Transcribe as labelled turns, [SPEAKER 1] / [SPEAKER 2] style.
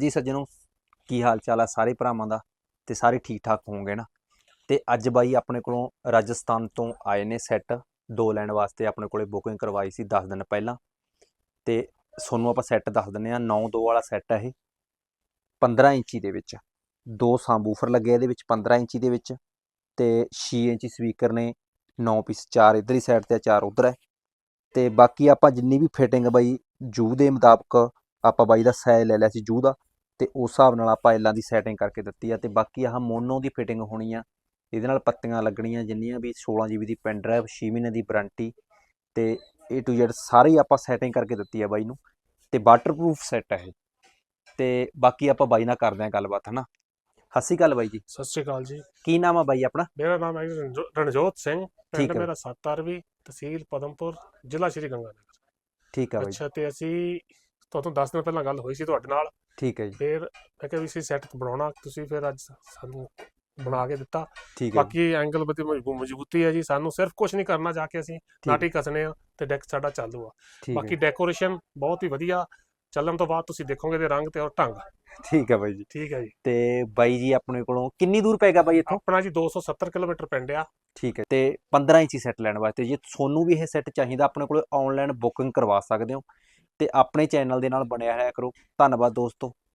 [SPEAKER 1] ਜੀ ਸੱਜਣੋ ਕੀ ਹਾਲ ਚਾਲ ਆ ਸਾਰੇ ਭਰਾਵਾਂ ਦਾ? ਤੇ ਸਾਰੇ ਠੀਕ ਠਾਕ ਹੋਵੋਗੇ ਨਾ? ਤੇ ਅੱਜ ਬਾਈ ਆਪਣੇ ਕੋਲੋਂ ਰਾਜਸਥਾਨ ਤੋਂ ਆਏ ਨੇ ਸੈੱਟ ਦੋ ਲੈਣ ਵਾਸਤੇ ਆਪਣੇ ਕੋਲੇ ਬੁਕਿੰਗ ਕਰਵਾਈ ਸੀ 10 ਦਿਨ ਪਹਿਲਾਂ। ਤੇ ਤੁਹਾਨੂੰ ਆਪਾਂ ਸੈੱਟ ਦੱਸ ਦਿੰਨੇ ਆ 9-2 ਵਾਲਾ ਸੈੱਟ ਆ ਇਹ। 15 ਇੰਚੀ ਦੇ ਵਿੱਚ। ਦੋ ਸਾਂਬੂਫਰ ਲੱਗੇ ਇਹਦੇ ਵਿੱਚ 15 ਇੰਚੀ ਦੇ ਵਿੱਚ। ਤੇ 6 ਇੰਚੀ ਸਪੀਕਰ ਨੇ 9 ਪੀਸ ਚਾਰ ਇਧਰਲੀ ਸਾਈਡ ਤੇ ਆ, ਚਾਰ ਉਧਰ ਹੈ ਤੇ ਬਾਕੀ ਆਪਾਂ ਜਿੰਨੀ ਵੀ ਫਿਟਿੰਗ ਬਾਈ ਜੂ ਦੇ ਮੁਤਾਬਕ ਆਪਾਂ ਬਾਈ ਦਾ ਸਾਈਜ਼ ਲੈ ਲਿਆ ਸੀ ਜੂ ਦਾ। ਤੇ ਉਸ ਹਿਸਾਬ ਨਾਲ ਆਪਾਂ ਇਹਨਾਂ ਦੀ ਸੈਟਿੰਗ ਕਰਕੇ ਦਿੱਤੀ ਆ ਤੇ ਬਾਕੀ ਆਹ ਮੋਨੋ ਦੀ ਫਿਟਿੰਗ ਹੋਣੀ ਆ ਇਹਦੇ ਨਾਲ ਪੱਤੀਆਂ ਲੱਗਣੀਆਂ ਜਿੰਨੀਆਂ ਵੀ 16 GB ਦੀ ਪੈਨ ਡਰਾਈਵ 6 ਮਹੀਨੇ ਦੀ ਵਾਰੰਟੀ ਤੇ A to Z ਸਾਰੀ ਆਪਾਂ ਸੈਟਿੰਗ ਕਰਕੇ ਦਿੱਤੀ ਆ ਬਾਈ ਨੂੰ ਤੇ ਵਾਟਰਪ੍ਰੂਫ ਸੈੱਟ ਹੈ ਤੇ ਬਾਕੀ ਆਪਾਂ ਬਾਈ ਨਾਲ ਕਰਦੇ ਆ ਗੱਲਬਾਤ ਹਨਾ? ਹੱਸੀ ਗੱਲ ਬਾਈ ਜੀ।
[SPEAKER 2] ਸਤਿ ਸ਼੍ਰੀ ਅਕਾਲ ਜੀ।
[SPEAKER 1] ਕੀ ਨਾਮ ਆ ਬਾਈ ਆਪਣਾ?
[SPEAKER 2] ਮੇਰਾ ਨਾਮ ਹੈ ਰਣਜੋਤ ਸਿੰਘ।
[SPEAKER 1] ਠੀਕ
[SPEAKER 2] ਪਿੰਡ
[SPEAKER 1] ਹੈ।
[SPEAKER 2] ਮੇਰਾ ਸੱਤਾਰਵੀ ਤਹਿਸੀਲ ਪਦਮਪੁਰ ਜ਼ਿਲ੍ਹਾ ਸ਼੍ਰੀ ਗੰਗਾਨਗਰ।
[SPEAKER 1] ਠੀਕ ਆ ਬਾਈ।
[SPEAKER 2] ਅੱਛਾ ਤੇ ਅਸੀਂ ਤੁਹਾਨੂੰ 10 ਦਿਨ ਪਹਿਲਾਂ ਗੱਲ ਹੋਈ ਸੀ ਤੁਹਾਡੇ ਨਾਲ।
[SPEAKER 1] ਠੀਕ ਹੈ ਜੀ।
[SPEAKER 2] ਫਿਰ ਮੈਂ ਕਿਹਾ ਵੀ ਸੀ ਸੈੱਟ ਬਣਾਉਣਾ ਤੁਸੀਂ ਫਿਰ ਅੱਜ ਸਾਨੂੰ ਬਣਾ ਕੇ ਦਿੱਤਾ।
[SPEAKER 1] ਠੀਕ ਹੈ।
[SPEAKER 2] ਬਾਕੀ ਐਂਗਲ ਬਤੀ ਮਜ਼ਬੂਤੀ ਹੈ ਜੀ ਸਾਨੂੰ ਸਿਰਫ ਕੁਝ ਨਹੀਂ ਕਰਨਾ ਜਾ ਕੇ ਅਸੀਂ ਨਾਟੀ ਕਸਨੇ ਆ ਤੇ ਡੈਕ ਸਾਡਾ ਚਾਲੂ ਆ।
[SPEAKER 1] ਠੀਕ
[SPEAKER 2] ਬਾਕੀ ਡੈਕੋਰੇਸ਼ਨ ਬਹੁਤ ਹੀ ਵਧੀਆ। ਚੱਲਣ ਤੋਂ ਬਾਅਦ ਤੁਸੀਂ ਦੇਖੋਗੇ ਦੇ ਰੰਗ ਤੇ ਔਰ ਢੰਗ।
[SPEAKER 1] ਠੀਕ ਹੈ ਬਾਈ ਜੀ।
[SPEAKER 2] ਠੀਕ ਹੈ ਜੀ।
[SPEAKER 1] ਤੇ ਬਾਈ ਜੀ ਆਪਣੇ ਕੋਲੋਂ ਕਿੰਨੀ ਦੂਰ ਪੈਗਾ ਬਾਈ ਇੱਥੋਂ?
[SPEAKER 2] ਆਪਣਾ ਜੀ 270 ਕਿਲੋਮੀਟਰ ਪਿੰਡ ਆ।
[SPEAKER 1] ਠੀਕ ਹੈ ਤੇ 15 ਇੰਚੀ ਸੈੱਟ ਲੈਣ ਵਾਸਤੇ। ਜੇ ਤੁਹਾਨੂੰ ਵੀ ਇਹ ਸੈੱਟ ਚਾਹੀਦਾ ਆਪਣੇ ਕੋਲ ਆਨਲਾਈਨ ਬੁਕਿੰਗ ਕਰਵਾ ਸਕਦੇ ਹੋ। ਤੇ ਆਪਣੇ ਚੈਨਲ ਦੇ ਨਾਲ ਬਣਿਆ ਰਹਿਆ ਕਰੋ। ਧੰਨਵਾਦ ਦੋਸਤੋ।